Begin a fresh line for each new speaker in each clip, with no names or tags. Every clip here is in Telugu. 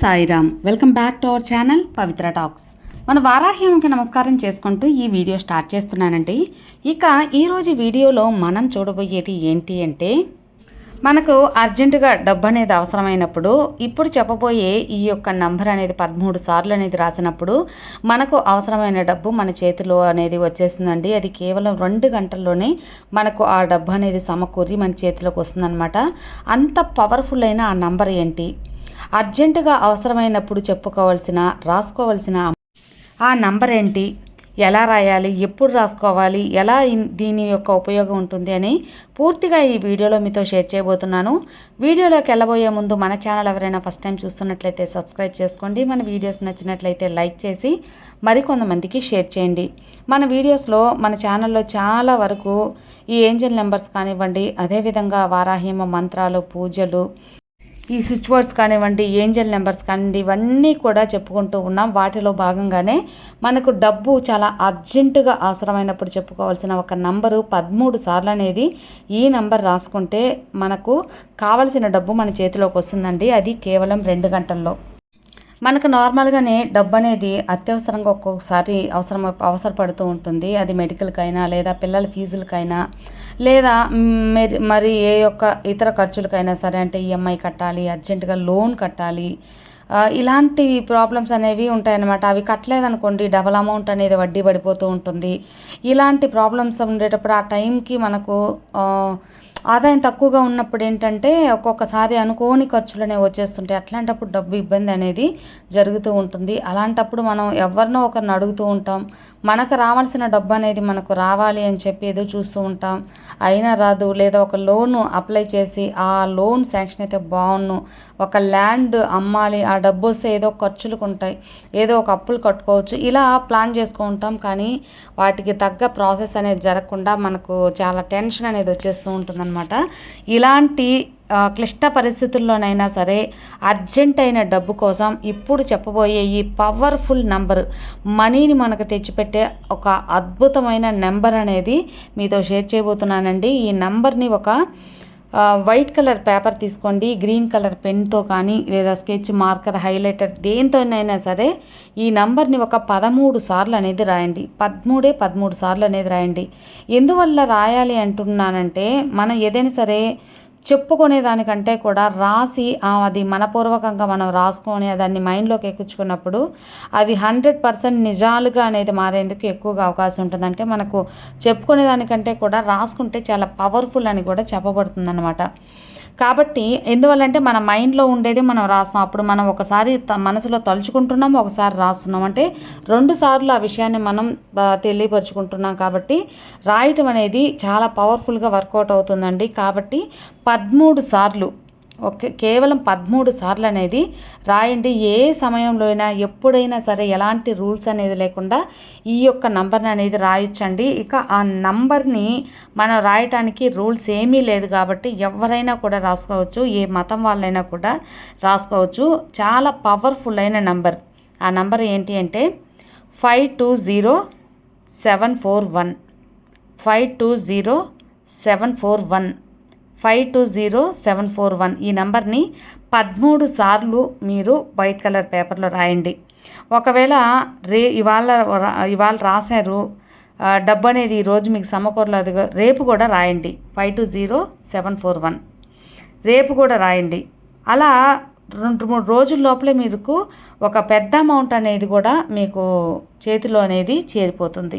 Sairam. Welcome back to our channel Pavitra talks. మన వారాహ్యంకి నమస్కారం చేసుకుంటూ ఈ వీడియో స్టార్ట్ చేస్తున్నానండి. ఇక ఈరోజు వీడియోలో మనం చూడబోయేది ఏంటి అంటే మనకు అర్జెంటుగా డబ్బు అనేది అవసరమైనప్పుడు ఇప్పుడు చెప్పబోయే ఈ యొక్క నంబర్ అనేది పదమూడు సార్లు అనేది రాసినప్పుడు మనకు అవసరమైన డబ్బు మన చేతిలో అనేది వచ్చేసిందండి అది కేవలం రెండు గంటల్లోనే మనకు ఆ డబ్బు అనేది సమకూరి మన చేతిలోకి వస్తుందన్నమాట. అంత పవర్ఫుల్ అయిన ఆ నంబర్ ఏంటి? అర్జెంటుగా అవసరమైనప్పుడు చెప్పుకోవాల్సిన రాసుకోవాల్సిన ఆ నంబర్ ఏంటి? ఎలా రాయాలి? ఎప్పుడు రాసుకోవాలి? ఎలా దీని యొక్క ఉపయోగం ఉంటుంది అని పూర్తిగా ఈ వీడియోలో మీతో షేర్ చేయబోతున్నాను. వీడియోలోకి వెళ్ళబోయే ముందు మన ఛానల్ ఎవరైనా ఫస్ట్ టైం చూస్తున్నట్లయితే సబ్స్క్రైబ్ చేసుకోండి. మన వీడియోస్ నచ్చినట్లయితే లైక్ చేసి మరికొంతమందికి షేర్ చేయండి. మన వీడియోస్లో మన ఛానల్లో చాలా వరకు ఈ ఏంజల్ నెంబర్స్ కానివ్వండి అదేవిధంగా వారాహిమ మంత్రాలు పూజలు ఈ స్విచ్ బోర్డ్స్ కానివ్వండి ఏంజల్ నెంబర్స్ కానివ్వండి ఇవన్నీ కూడా చెప్పుకుంటూ ఉన్నాం. వాటిలో భాగంగానే మనకు డబ్బు చాలా అర్జెంటుగా అవసరమైనప్పుడు చెప్పుకోవాల్సిన ఒక నంబరు పదమూడు సార్లు అనేది ఈ నంబర్ రాసుకుంటే మనకు కావలసిన డబ్బు మన చేతిలోకి వస్తుందండి. అది కేవలం రెండు గంటల్లో. మనకు నార్మల్గానే డబ్బు అనేది అత్యవసరంగా ఒక్కొక్కసారి అవసరం అవసరపడుతూ ఉంటుంది. అది మెడికల్కైనా లేదా పిల్లల ఫీజులకైనా లేదా మరి మరి ఏ యొక్క ఇతర ఖర్చులకైనా సరే అంటే ఈఎంఐ కట్టాలి అర్జెంటుగా లోన్ కట్టాలి. ఇలాంటి ప్రాబ్లమ్స్ అనేవి ఉంటాయన్నమాట. అవి కట్టలేదనుకోండి డబల్ అమౌంట్ అనేది వడ్డీ పడిపోతూ ఉంటుంది. ఇలాంటి ప్రాబ్లమ్స్ ఉండేటప్పుడు ఆ టైంకి మనకు ఆదాయం తక్కువగా ఉన్నప్పుడు ఏంటంటే ఒక్కొక్కసారి అనుకోని ఖర్చులనే వచ్చేస్తుంటాయి అట్లాంటప్పుడు డబ్బు ఇబ్బంది అనేది జరుగుతూ ఉంటుంది. అలాంటప్పుడు మనం ఎవరినో ఒకరిని అడుగుతూ ఉంటాం. మనకు రావాల్సిన డబ్బు అనేది మనకు రావాలి అని చెప్పి ఏదో చూస్తూ ఉంటాం. అయినా రాదు లేదా ఒక లోన్ అప్లై చేసి ఆ లోన్ శాంక్షన్ అయితే బాగున్ను ఒక ల్యాండ్ అమ్మాలి ఆ డబ్బు వస్తే ఏదో ఖర్చులకు ఉంటాయి. ఏదో ఒక అప్పులు కట్టుకోవచ్చు. ఇలా ప్లాన్ చేసుకుంటాం కానీ వాటికి తగ్గ ప్రాసెస్ అనేది జరగకుండా మనకు చాలా టెన్షన్ అనేది వచ్చేస్తూ ఉంటుందన్నమాట. ఇలాంటి క్లిష్ట పరిస్థితుల్లోనైనా సరే అర్జెంట్ అయిన డబ్బు కోసం ఇప్పుడు చెప్పబోయే ఈ పవర్ఫుల్ నెంబర్ మనీని మనకు తెచ్చిపెట్టే ఒక అద్భుతమైన నెంబర్ అనేది మీతో షేర్ చేయబోతున్నానండి. ఈ నెంబర్ని ఒక వైట్ కలర్ పేపర్ తీసుకోండి గ్రీన్ కలర్ పెన్తో కానీ లేదా స్కెచ్ మార్కర్ హైలైటర్ దేంతోనైనా సరే ఈ నంబర్ని ఒక పదమూడు సార్లు అనేది రాయండి. పదమూడే పదమూడు సార్లు అనేది రాయండి. ఎందువల్ల రాయాలి అంటున్నానంటే మనం ఏదైనా సరే చెప్పుకునే దానికంటే కూడా రాసి అది మనపూర్వకంగా మనం రాసుకొని దాన్ని మైండ్లోకి ఎక్కించుకున్నప్పుడు అవి హండ్రెడ్ పర్సెంట్ నిజాలుగా అనేది మారేందుకు ఎక్కువగా అవకాశం ఉంటుంది అంటే మనకు చెప్పుకునే దానికంటే కూడా రాసుకుంటే చాలా పవర్ఫుల్ అని కూడా చెప్పబడుతుంది అనమాట కాబట్టి ఎందువల్లంటే మన మైండ్లో ఉండేది మనం రాస్తాం. అప్పుడు మనం ఒకసారి త- మనసులో తలుచుకుంటున్నాం ఒకసారి రాస్తున్నాం. అంటే రెండు సార్లు ఆ విషయాన్ని మనం తెలియపరుచుకుంటున్నాం కాబట్టి రాయటం అనేది చాలా పవర్ఫుల్గా వర్కౌట్ అవుతుందండి. కాబట్టి పదమూడు సార్లు. ఓకే కేవలం పదమూడు సార్లు అనేది రాయండి. ఏ సమయంలో అయినా ఎప్పుడైనా సరే ఎలాంటి రూల్స్ అనేది లేకుండా ఈ యొక్క నంబర్ని అనేది రాయించండి. ఇక ఆ నంబర్ని మనం రాయటానికి రూల్స్ ఏమీ లేదు కాబట్టి ఎవరైనా కూడా రాసుకోవచ్చు. ఏ మతం వాళ్ళైనా కూడా రాసుకోవచ్చు. చాలా పవర్ఫుల్ అయిన నంబర్. ఆ నంబర్ ఏంటి అంటే five two zero seven four one. Five two zero seven four one. Five two zero seven four one ఈ నెంబర్ని పదమూడు సార్లు మీరు వైట్ కలర్ పేపర్లో రాయండి. ఒకవేళ రే ఇవాళ ఇవాళ రాశారు డబ్బు అనేది ఈరోజు మీకు సమకూరలేదు రేపు కూడా రాయండి. Five two zero seven four one రేపు కూడా రాయండి. అలా రెండు మూడు రోజుల లోపలే మీకు ఒక పెద్ద అమౌంట్ అనేది కూడా మీకు చేతిలో అనేది చేరిపోతుంది.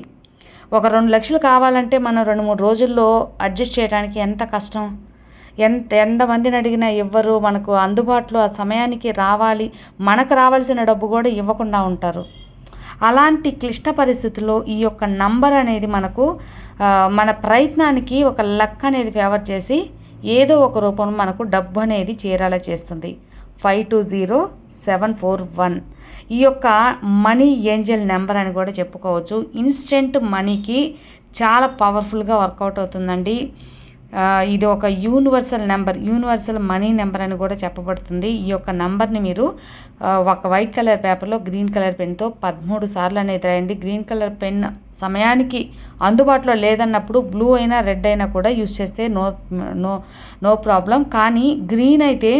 ఒక రెండు లక్షలు కావాలంటే మనం రెండు మూడు రోజుల్లో అడ్జస్ట్ చేయడానికి ఎంత కష్టం? ఎంత ఎంతమందిని అడిగినా ఇవ్వరు మనకు అందుబాటులో ఆ సమయానికి రావాలి మనకు రావాల్సిన డబ్బు కూడా ఇవ్వకుండా ఉంటారు. అలాంటి క్లిష్ట పరిస్థితుల్లో ఈ యొక్క నంబర్ అనేది మనకు మన ప్రయత్నానికి ఒక లక్ అనేది ఫేవర్ చేసి ఏదో ఒక రూపంలో మనకు డబ్బు అనేది చేరేలా చేస్తుంది. Five two zero seven four one. ఈ యొక్క మనీ ఏంజల్ నెంబర్ అని కూడా చెప్పుకోవచ్చు. ఇన్స్టెంట్ మనీకి చాలా పవర్ఫుల్గా వర్కౌట్ అవుతుందండి. ఇది ఒక universal number universal money number అని కూడా చెప్పబడుతుంది. ఈ యొక్క నెంబర్ని మీరు ఒక వైట్ కలర్ పేపర్లో గ్రీన్ కలర్ పెన్తో పదమూడు సార్లు అనేది రాయండి. గ్రీన్ కలర్ పెన్ సమయానికి అందుబాటులో లేదన్నప్పుడు బ్లూ అయినా రెడ్ అయినా కూడా యూస్ చేస్తే నో నో నో ప్రాబ్లం కానీ గ్రీన్ అయితే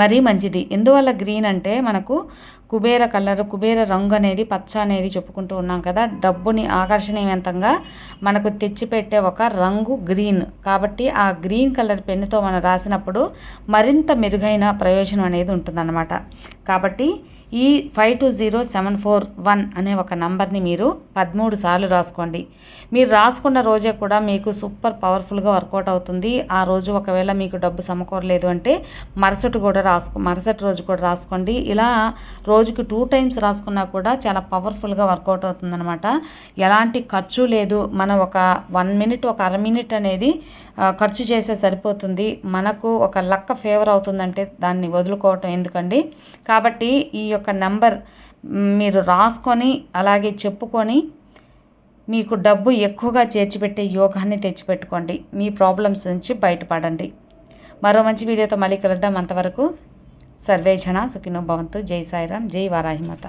మరీ మంచిది. ఎందువల్ల గ్రీన్ అంటే మనకు కుబేర కలర్ కుబేర రంగు అనేది పచ్చ అనేది చెప్పుకుంటూ ఉన్నాం కదా. డబ్బుని ఆకర్షణీయవంతంగా మనకు తెచ్చిపెట్టే ఒక రంగు గ్రీన్. కాబట్టి ఆ గ్రీన్ కలర్ పెన్నుతో మనం రాసినప్పుడు మరింత మెరుగైన ప్రయోజనం అనేది ఉంటుందన్నమాట. కాబట్టి ఈ five two zero seven four one అనే ఒక నంబర్ని మీరు పదమూడు సార్లు రాసుకోండి. మీరు రాసుకున్న రోజే కూడా మీకు సూపర్ పవర్ఫుల్గా వర్కౌట్ అవుతుంది. ఆ రోజు ఒకవేళ మీకు డబ్బు సమకూరలేదు అంటే మరుసటి కూడా రాసుకో మరుసటి రోజు కూడా రాసుకోండి. ఇలా రోజుకి టూ టైమ్స్ రాసుకున్నా కూడా చాలా పవర్ఫుల్గా వర్కౌట్ అవుతుందన్నమాట. ఎలాంటి ఖర్చు లేదు. మనం ఒక వన్ మినిట్ ఒక అర మినిట్ అనేది ఖర్చు చేస్తే సరిపోతుంది. మనకు ఒక లక్క ఫేవర్ అవుతుందంటే దాన్ని వదులుకోవటం ఎందుకండి? కాబట్టి ఈ యొక్క నెంబర్ మీరు రాసుకొని అలాగే చెప్పుకొని మీకు డబ్బు ఎక్కువగా చేర్చిపెట్టే యోగాన్ని తెచ్చిపెట్టుకోండి. మీ ప్రాబ్లమ్స్ నుంచి బయటపడండి. మరో మంచి వీడియోతో మళ్ళీ కలుద్దాం. అంతవరకు సర్వేజన సుఖినో భవంతు. జై సాయిరామ్ జై వారాహిమాత.